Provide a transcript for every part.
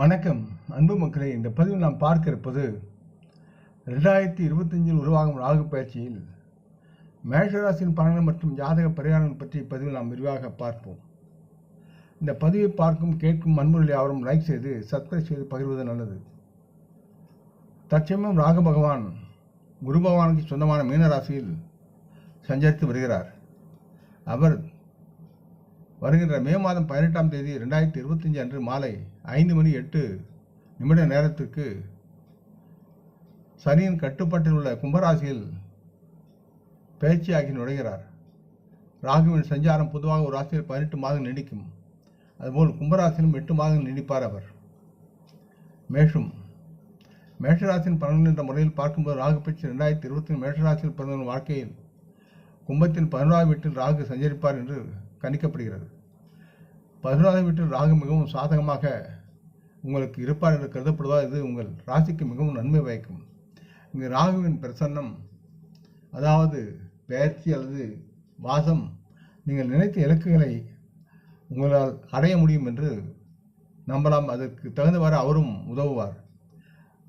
வணக்கம். அன்பு மக்களே இந்த பதிவில் நாம் பார்க்க இருப்பது ரெண்டாயிரத்தி இருபத்தஞ்சில் உருவாகும் ராகு பயிற்சியில் மேஷராசியின் பலன்கள் மற்றும் ஜாதக பரிகாரங்கள் பற்றி பதிவில் நாம் விரிவாக பார்ப்போம். இந்த பதிவை பார்க்கும் கேட்கும் அன்புகளை யாவரும் லைக் செய்து சப்ஸ்கிரைப் செய்து பகிர்வது நல்லது. தற்சமயம் ராகு பகவான் குரு பகவானுக்கு சொந்தமான மீனராசியில் சஞ்சரித்து வருகிறார். அவர் வருகின்ற மே மாதம் பதினெட்டாம் தேதி ரெண்டாயிரத்தி இருபத்தஞ்சு அன்று மாலை ஐந்து மணி எட்டு நிமிட நேரத்திற்கு சனியின் கட்டுப்பாட்டில் உள்ள கும்பராசியில் பயிற்சியாகி நுழைகிறார். ராகுவின் சஞ்சாரம் பொதுவாக ஒரு ராசியில் பதினெட்டு மாதம் நீடிக்கும். அதுபோல் கும்பராசியிலும் எட்டு மாதங்கள் நீடிப்பார் அவர். மேஷம். மேஷராசியின் பலன்கள் என்ற முறையில் பார்க்கும்போது ராகு பயிற்சி ரெண்டாயிரத்தி இருபத்தி மேஷராசியில் பிறந்தவர்கள் வாழ்க்கையில் கும்பத்தின் பதினோராம் வீட்டில் ராகு சஞ்சரிப்பார் என்று கணிக்கப்படுகிறது. பதினோராம் வீட்டில் ராகு மிகவும் சாதகமாக உங்களுக்கு இருப்பார் என்று கருதப்படுவதால் இது உங்கள் ராசிக்கு மிகவும் நன்மை பயக்கும். இங்கு ராகுவின் பிரசன்னம் அதாவது பெயர்ச்சி அல்லது வாசம் நீங்கள் நினைத்த இலக்குகளை உங்களால் அடைய முடியும் என்று நம்பலாம். அதற்கு தகுந்தவாறு அவரும் உதவுவார்.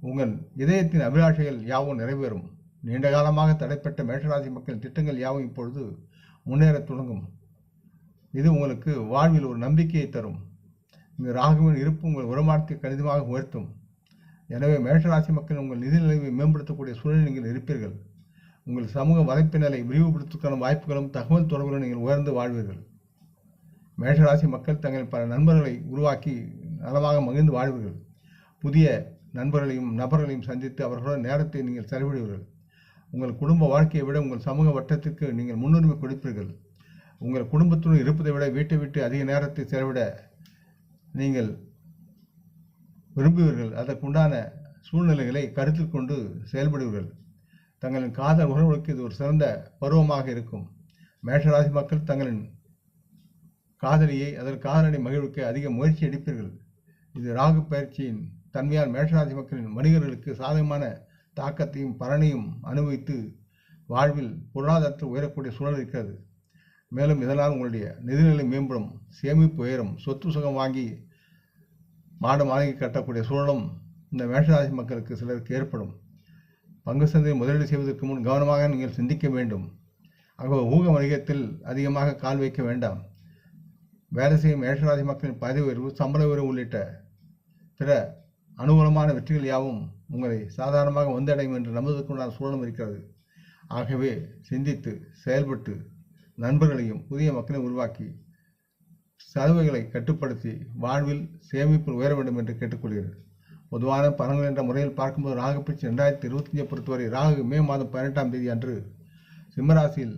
உங்கள் இதயத்தின் அபிலாஷைகள் யாவும் நிறைவேறும். நீண்ட காலமாக தடைப்பட்ட மேஷராசி மக்களின் திட்டங்கள் யாவும் இப்பொழுது முன்னேறத் தொடங்கும். இது உங்களுக்கு வாழ்வில் ஒரு நம்பிக்கையை தரும். இங்கு ராகுவின் இருப்பு உங்கள் வருமானத்தை கணிதமாக உயர்த்தும். எனவே மேஷராசி மக்கள் உங்கள் நிதி நிலையை மேம்படுத்தக்கூடிய சூழலில் நீங்கள் இருப்பீர்கள். உங்கள் சமூக வலைப்பினரை விரிவுபடுத்துவதற்கான வாய்ப்புகளும் தகவல் தொடர்புகளும் நீங்கள் உயர்ந்து வாழ்வீர்கள். மேஷராசி மக்கள் தங்கள் பல நண்பர்களை உருவாக்கி நலமாக மகிழ்ந்து வாழ்வீர்கள். புதிய நண்பர்களையும் நபர்களையும் சந்தித்து அவர்களுடன் நேரத்தை நீங்கள் செலவிடுவீர்கள். உங்கள் குடும்ப வாழ்க்கையை விட உங்கள் சமூக வட்டத்திற்கு நீங்கள் முன்னுரிமை கொடுப்பீர்கள். உங்கள் குடும்பத்துடன் இருப்பதை விட வீட்டை விட்டு அதிக நேரத்தை செலவிட நீங்கள் விரும்புவீர்கள். அதற்குண்டான சூழ்நிலைகளை கருத்தில் கொண்டு செயல்படுவீர்கள். தங்களின் காதல் உறவுகளுக்கு இது ஒரு சிறந்த பருவமாக இருக்கும். மேஷராசி மக்கள் தங்களின் காதலியை அதன் காதலனை மகிழ்வுக்க அதிக முயற்சி எடுப்பீர்கள். இது ராகு பயிற்சியின் தன்மையால் மேஷராசி மக்களின் வணிகர்களுக்கு சாதகமான தாக்கத்தையும் பலனையும் அனுபவித்து வாழ்வில் பொருளாதாரத்தில் உயரக்கூடிய சூழல் இருக்கிறது. மேலும் இதனால் உங்களுடைய நிதிநிலை மேம்படும் சேமிப்பு உயரும் சொத்து சுகம் வாங்கி மாடு மாளிகை கட்டக்கூடிய சூழலும் இந்த மேஷராசி மக்களுக்கு சிலருக்கு ஏற்படும். பங்கு சந்தையில் முதலீடு செய்வதற்கு முன் கவனமாக நீங்கள் சிந்திக்க வேண்டும். அங்கே ஊக வணிகத்தில் அதிகமாக கால் வைக்க வேண்டாம். வேலை செய்யும் மேஷராசி மக்களின் பதவி உயர்வு சம்பள உயர்வு உள்ளிட்ட பிற அனுகூலமான வெற்றிகள் யாவும் உங்களை சாதாரணமாக வந்தடையும் என்று நம்புவதற்குண்டான சூழலும் இருக்கிறது. ஆகவே சிந்தித்து செயல்பட்டு நண்பர்களையும் புதிய மக்களை உருவாக்கி செலவுகளை கட்டுப்படுத்தி வாழ்வில் சேமிப்பில் உயர வேண்டும் என்று கேட்டுக்கொள்கிறது பொதுவான பலன்கள் என்ற முறையில் பார்க்கும்போது ராகுப்பிச்சு ரெண்டாயிரத்தி இருபத்தஞ்சை பொறுத்தவரை ராகு மே மாதம் பதினெட்டாம் தேதி அன்று சிம்மராசியில்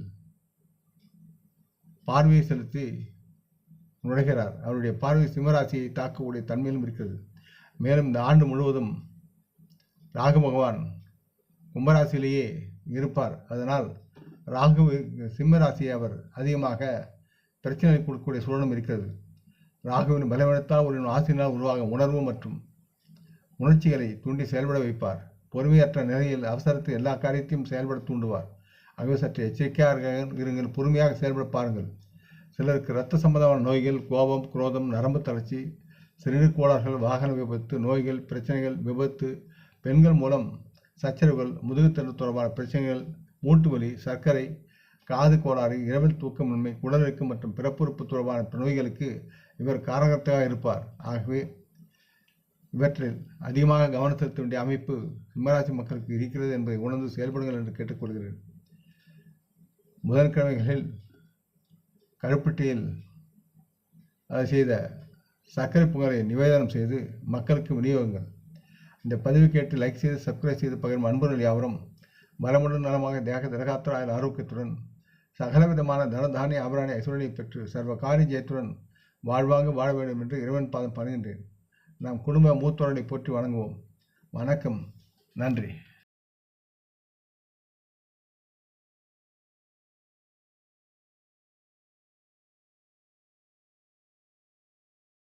பார்வையை செலுத்தி நுழைகிறார். அவருடைய பார்வை சிம்மராசியை தாக்கக்கூடிய தன்மையிலும் இருக்கிறது. மேலும் இந்த ஆண்டு முழுவதும் ராகு பகவான் கும்பராசியிலேயே இருப்பார். அதனால் ராகு சிம்ம ராசியை அவர் அதிகமாக பிரச்சனை கொடுக்கக்கூடிய சூழலும் இருக்கிறது. ராகுவின் பலவீனத்தால் ஒரு ஆசிரியனால் உருவாகும் உணர்வு மற்றும் உணர்ச்சிகளை தூண்டி செயல்பட வைப்பார். பொறுமையற்ற நிலையில் அவசரத்தில் எல்லா காரியத்தையும் செயல்பட தூண்டுவார். ஆகவே சற்று எச்சரிக்கையாக இருங்கள் பொறுமையாக செயல்பட பாருங்கள். சிலருக்கு இரத்த சம்பந்தமான நோய்கள் கோபம் குரோதம் நரம்பு தளர்ச்சி சிறுநீர் கோளாறுகள் வாகன விபத்து நோய்கள் பிரச்சனைகள் விபத்து பெண்கள் மூலம் சச்சரவுகள் முதுகுத்தண்டு தொடர்பான பிரச்சனைகள் மூட்டு வலி சர்க்கரை காது கோளாறு இரவில் தூக்கமின்மை குடலிறக்கம் மற்றும் பிறப்புறுப்பு தொடர்பான நோய்களுக்கு இவர் காரகத்தாக இருப்பார். ஆகவே இவற்றில் அதிகமாக கவனம் செலுத்த வேண்டிய அமைப்பு சிம்மராசி மக்களுக்கு இருக்கிறது என்பதை உணர்ந்து செயல்படுங்கள் என்று கேட்டுக்கொள்கிறேன். புதன்கிழமைகளில் கருப்பட்டியில் அதை செய்த சர்க்கரை பொங்கலை நிவேதனம் செய்து மக்களுக்கு விநியோகங்கள் இந்த பதிவு கேட்டு லைக் செய்து சப்ஸ்கிரைப் செய்து பகிரும் அன்பர்கள் யாவரும் மரமுடன் நலமாக தேக திரகாத்திராய ஆரோக்கியத்துடன் சகலவிதமான தனதானிய ஆபராணி ஐஸ்வரனை பெற்று சர்வ காரிய ஜெயத்துடன் வாழ்வாங்க வாழ வேண்டும் என்று இறைவன் பாதம் பணிகின்றேன். நாம் குடும்ப மூத்தோரனை போற்றி வணங்குவோம். வணக்கம். நன்றி.